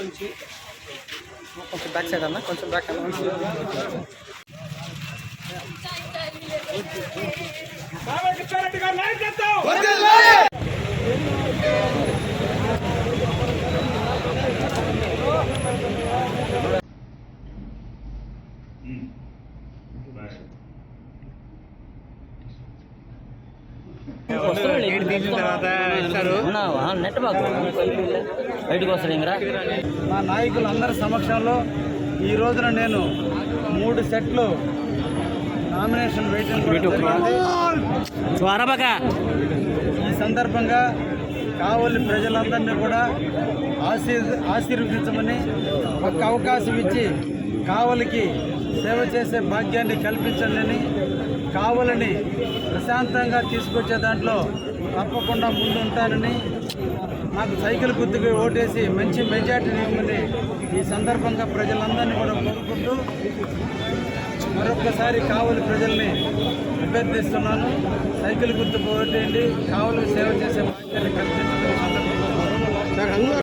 నుంచి కొంచెం back side అన్న కొంచెం బ్యాక్ అన్న. నెట్ బాగు బయటకు వస్తాడు మా నాయకులందరి సమక్షంలో ఈ రోజున నేను మూడు సెట్లు నామినేషన్ ఈ సందర్భంగా కావలి ప్రజలందరినీ కూడా ఆశీర్ ఆశీర్వదించమని ఒక అవకాశం ఇచ్చి కావలికి సేవ చేసే భాగ్యాన్ని కల్పించండి కావాలని ప్రశాంతంగా తీసుకొచ్చే దాంట్లో తప్పకుండా ముందుంటానని నాకు సైకిల్ గుర్తుకు ఓటేసి మంచి మెజార్టీ ఇవ్వమని ఈ సందర్భంగా ప్రజలందరినీ కూడా కోరుకుంటూ మరొకసారి కావలి ప్రజల్ని అభ్యర్థిస్తున్నాను. సైకిల్ గుర్తుకు ఓటేయండి. కావలి సేవ చేసే భాగ్యాన్ని